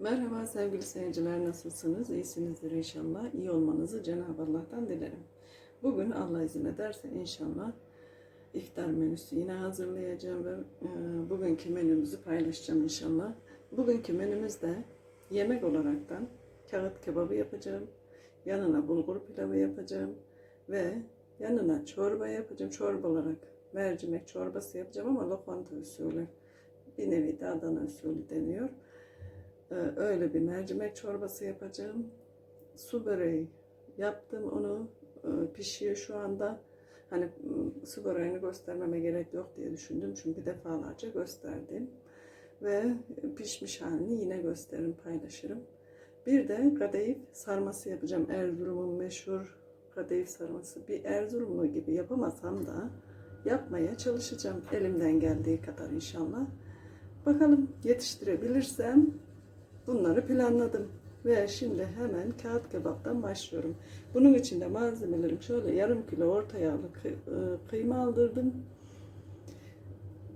Merhaba sevgili seyirciler nasılsınız? İyisinizdir inşallah. İyi olmanızı Cenab-ı Allah'tan dilerim. Bugün Allah izin ederse inşallah iftar menüsü yine hazırlayacağım ve e, bugünkü menümüzü paylaşacağım inşallah. Bugünkü menümüzde yemek olaraktan kağıt kebabı yapacağım. Yanına bulgur pilavı yapacağım ve yanına çorba yapacağım. Çorba olarak mercimek çorbası yapacağım ama lokanta usulü. Bir nevi de Adana usulü deniyor. Ee, öyle bir mercimek çorbası yapacağım. Su böreği yaptım onu e, pişiyor şu anda. Hani m, su böreğini göstermeme gerek yok diye düşündüm çünkü defalarca gösterdim. Ve pişmiş halini yine gösteririm, paylaşırım. Bir de kadayıf sarması yapacağım. Erzurum'un meşhur kadayıf sarması. Bir Erzurumlu gibi yapamasam da yapmaya çalışacağım elimden geldiği kadar inşallah. Bakalım yetiştirebilirsem Bunları planladım. Ve şimdi hemen kağıt kebaptan başlıyorum. Bunun için de malzemelerim şöyle yarım kilo orta yağlı e, kıyma aldırdım.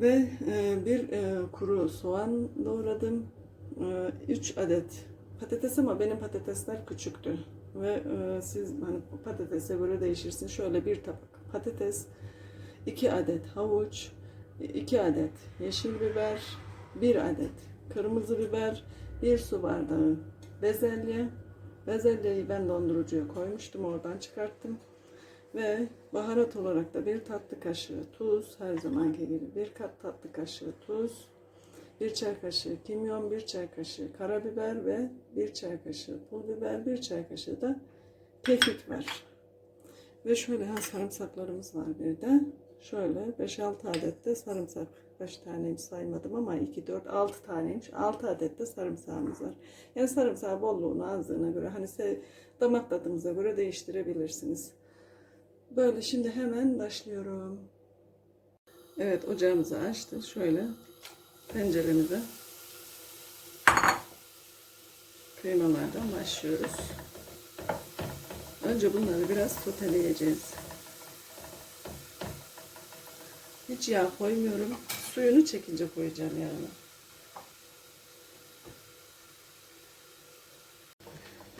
Ve e, bir e, kuru soğan doğradım. 3 adet patates ama benim patatesler küçüktü. Ve siz hani patatese göre değişirsin. Şöyle bir tabak patates, 2 adet havuç, 2 adet yeşil biber, 1 adet kırmızı biber, bir su bardağı bezelye. Bezelyeyi ben dondurucuya koymuştum. Oradan çıkarttım. Ve baharat olarak da bir tatlı kaşığı tuz. Her zamanki gibi bir kat tatlı kaşığı tuz. Bir çay kaşığı kimyon, bir çay kaşığı karabiber ve bir çay kaşığı pul biber, bir çay kaşığı da kekik var. Ve şöyle ha, sarımsaklarımız var bir de. Şöyle 5-6 adet de sarımsak. Kaç taneymiş saymadım ama 2, 4, 6 taneymiş. 6 adet de sarımsağımız var. Yani sarımsağı bolluğuna azlığına göre hani damak tadınıza göre değiştirebilirsiniz. Böyle şimdi hemen başlıyorum. Evet ocağımızı açtık. Şöyle tenceremize kıymalardan başlıyoruz. Önce bunları biraz soteleyeceğiz. Hiç yağ koymuyorum. Suyunu çekince koyacağım yani.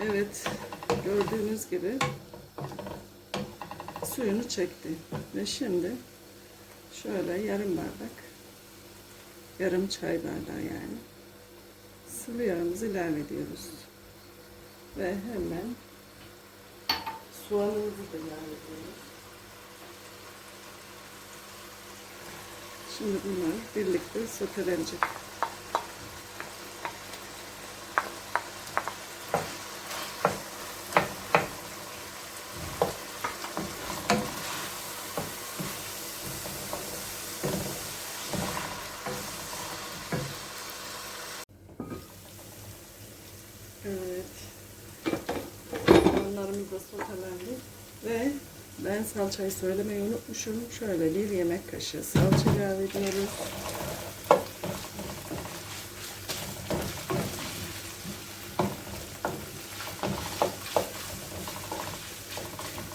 Evet, gördüğünüz gibi suyunu çekti. Ve şimdi şöyle yarım bardak, yarım çay bardağı yani sıvı yağımızı ilave ediyoruz. Ve hemen soğanımızı da ilave ediyoruz. Şimdi bunlar birlikte sotelenecek. Evet. Soğanlarımız da sotelendi. Ve ben salçayı söylemeyi unutmuşum. Şöyle bir yemek kaşığı salça ilave ediyoruz.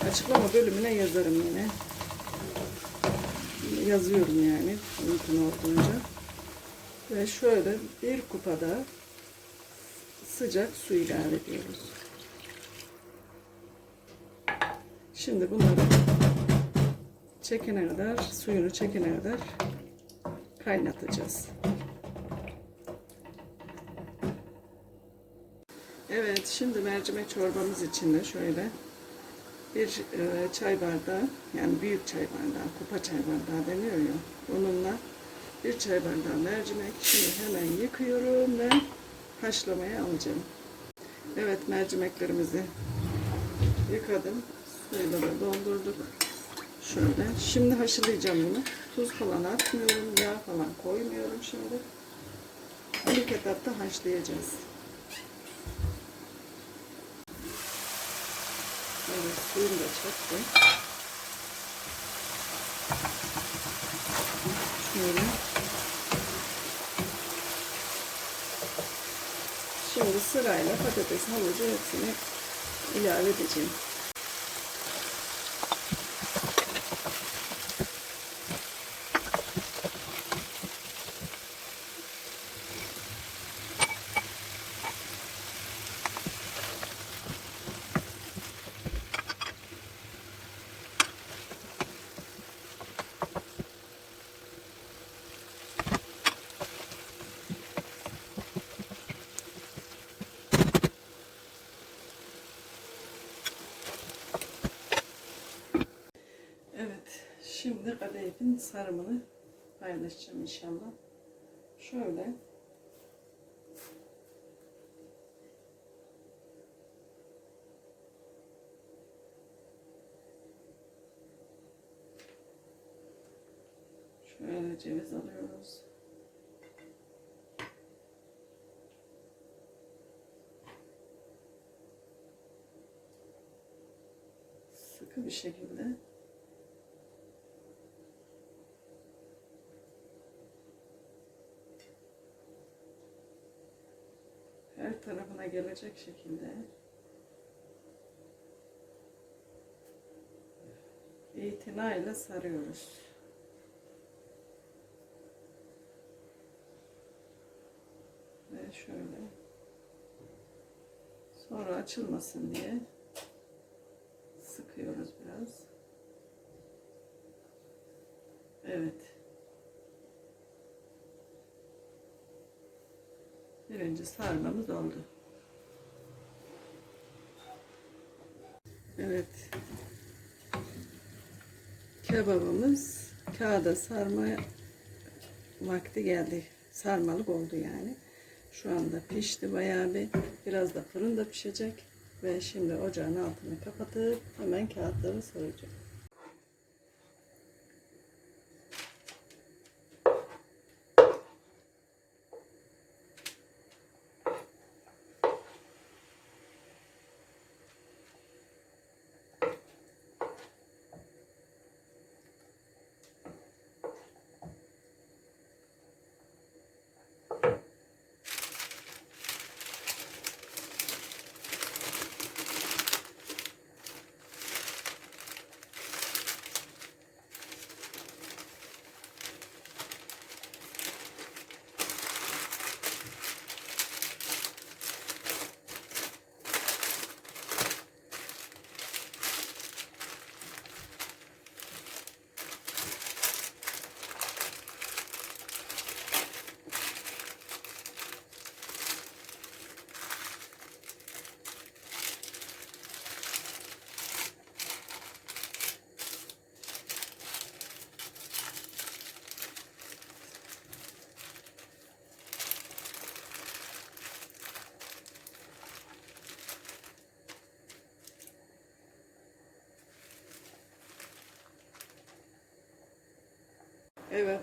Açıklama bölümüne yazarım yine. Yazıyorum yani mümkün olduğunca. Ve şöyle bir kupada sıcak su ilave ediyoruz. Şimdi bunları çekene kadar, suyunu çekene kadar kaynatacağız. Evet, şimdi mercimek çorbamız için de şöyle bir e, çay bardağı, yani büyük çay bardağı, kupa çay bardağı deniyor ya, onunla bir çay bardağı mercimek. Şimdi hemen yıkıyorum ve haşlamaya alacağım. Evet, mercimeklerimizi yıkadım. Suyla da doldurduk. Şöyle. Şimdi haşlayacağım bunu. Tuz falan atmıyorum. Yağ falan koymuyorum şimdi. İlk etapta haşlayacağız. Evet suyum da çekti. Şöyle. Şimdi sırayla patates, havucu hepsini ilave edeceğim. Kadayıfın sarımını paylaşacağım inşallah. Şöyle Şöyle ceviz alıyoruz. Sıkı bir şekilde her tarafına gelecek şekilde itinayla sarıyoruz. Ve şöyle sonra açılmasın diye sıkıyoruz biraz. Evet. Birinci sarmamız oldu. Evet. Kebabımız kağıda sarma vakti geldi. Sarmalık oldu yani. Şu anda pişti bayağı bir. Biraz da fırında pişecek. Ve şimdi ocağın altını kapatıp hemen kağıtları saracağım. Evet.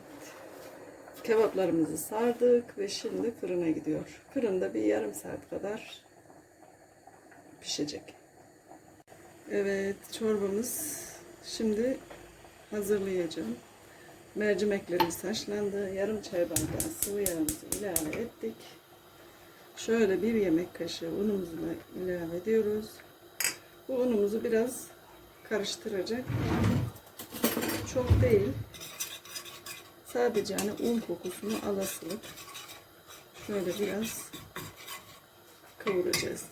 Kebaplarımızı sardık ve şimdi fırına gidiyor. Fırında bir yarım saat kadar pişecek. Evet, çorbamız şimdi hazırlayacağım. Mercimeklerimiz haşlandı. Yarım çay bardağı sıvı yağımızı ilave ettik. Şöyle bir yemek kaşığı unumuzu da ilave ediyoruz. Bu unumuzu biraz karıştıracak. Çok değil. Sadece hani un kokusunu alasılık şöyle biraz kavuracağız.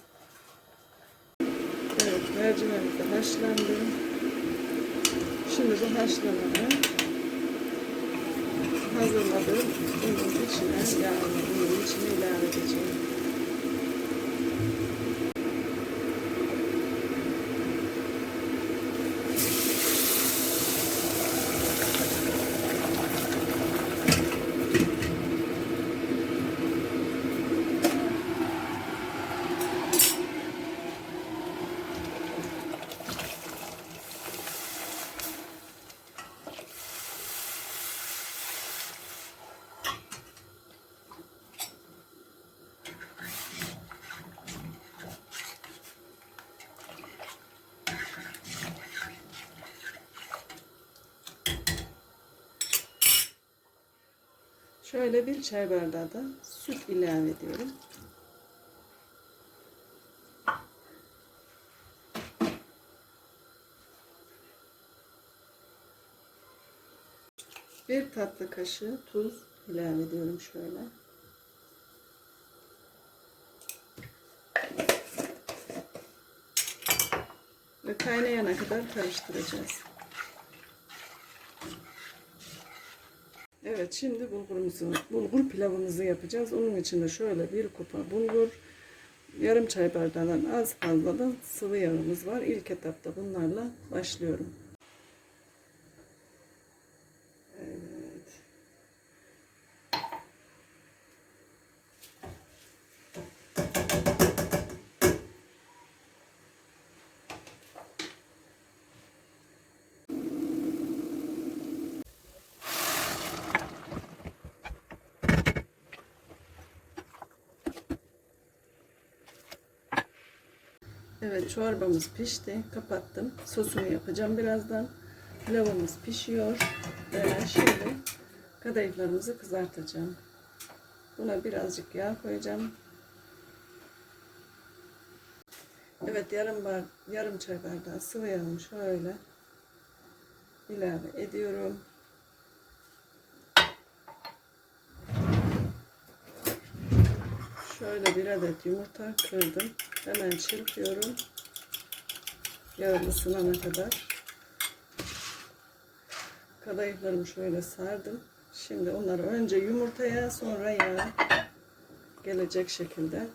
Evet mercimek de haşlandı. Şimdi bu haşlananı hazırladığım unun içine yani unun içine ilave edeceğim. Şöyle bir çay bardağı da süt ilave ediyorum. Bir tatlı kaşığı tuz ilave ediyorum şöyle. Ve kaynayana kadar karıştıracağız. Evet şimdi bulgurumuzu, bulgur pilavımızı yapacağız. Onun için de şöyle bir kupa bulgur, yarım çay bardağından az fazla da sıvı yağımız var. İlk etapta bunlarla başlıyorum. Evet çorbamız pişti. Kapattım. Sosunu yapacağım birazdan. Pilavımız pişiyor. Ve şimdi kadayıflarımızı kızartacağım. Buna birazcık yağ koyacağım. Evet yarım bar, yarım çay bardağı sıvı yağımı şöyle ilave ediyorum. Şöyle bir adet yumurta kırdım. Hemen çırpıyorum. Yağ ısınana kadar. Kadayıflarımı şöyle sardım. Şimdi onları önce yumurtaya sonra yağa gelecek şekilde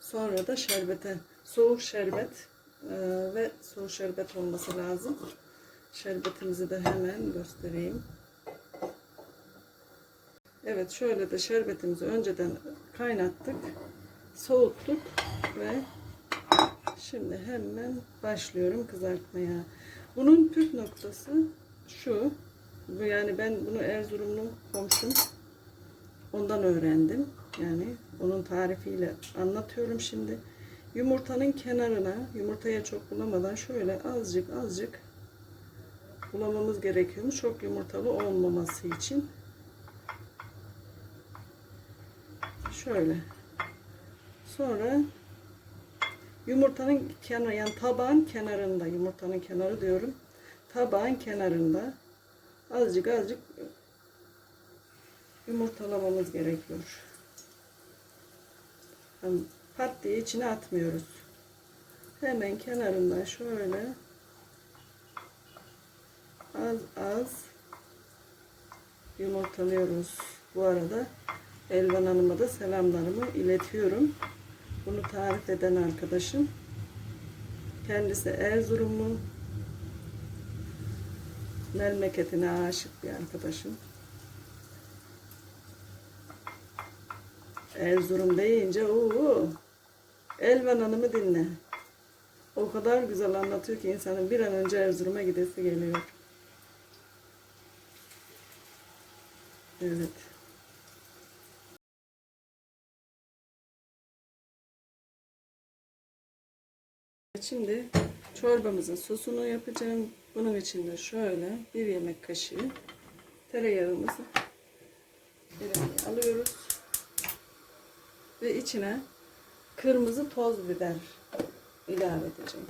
Sonra da şerbete, soğuk şerbet e, ve soğuk şerbet olması lazım. Şerbetimizi de hemen göstereyim. Evet şöyle de şerbetimizi önceden kaynattık. Soğuttuk ve şimdi hemen başlıyorum kızartmaya. Bunun püf noktası şu. Yani ben bunu Erzurumlu komşum ondan öğrendim. Yani onun tarifiyle anlatıyorum şimdi. Yumurtanın kenarına yumurtaya çok bulamadan şöyle azıcık azıcık bulamamız gerekiyormuş. Çok yumurtalı olmaması için. Şöyle. Sonra yumurtanın kenarı yani tabağın kenarında yumurtanın kenarı diyorum. Tabağın kenarında azıcık azıcık yumurtalamamız gerekiyor. Yani pat diye içine atmıyoruz. Hemen kenarından şöyle az az yumurtalıyoruz. Bu arada Elvan Hanım'a da selamlarımı iletiyorum. Bunu tarif eden arkadaşım. Kendisi Erzurumlu. Memleketine aşık bir arkadaşım. Erzurum deyince o Elvan Hanım'ı dinle. O kadar güzel anlatıyor ki insanın bir an önce Erzurum'a gidesi geliyor. Evet. Şimdi çorbamızın sosunu yapacağım. Bunun için de şöyle bir yemek kaşığı tereyağımızı alıyoruz. Ve içine kırmızı toz biber ilave edeceğim.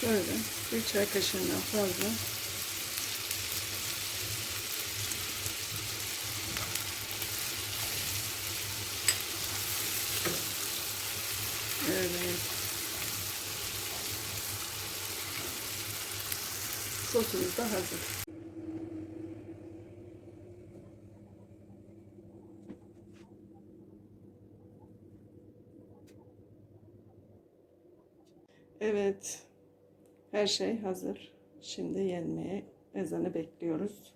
Şöyle bir çay kaşığından fazla Evet. Sosumuz da hazır. Evet. Her şey hazır. Şimdi yenmeye ezanı bekliyoruz.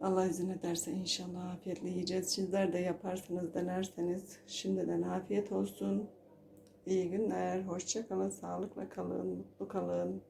Allah izin ederse inşallah afiyetle yiyeceğiz. Sizler de yaparsınız, denerseniz şimdiden afiyet olsun. İyi günler, hoşça kalın, sağlıkla kalın, mutlu kalın.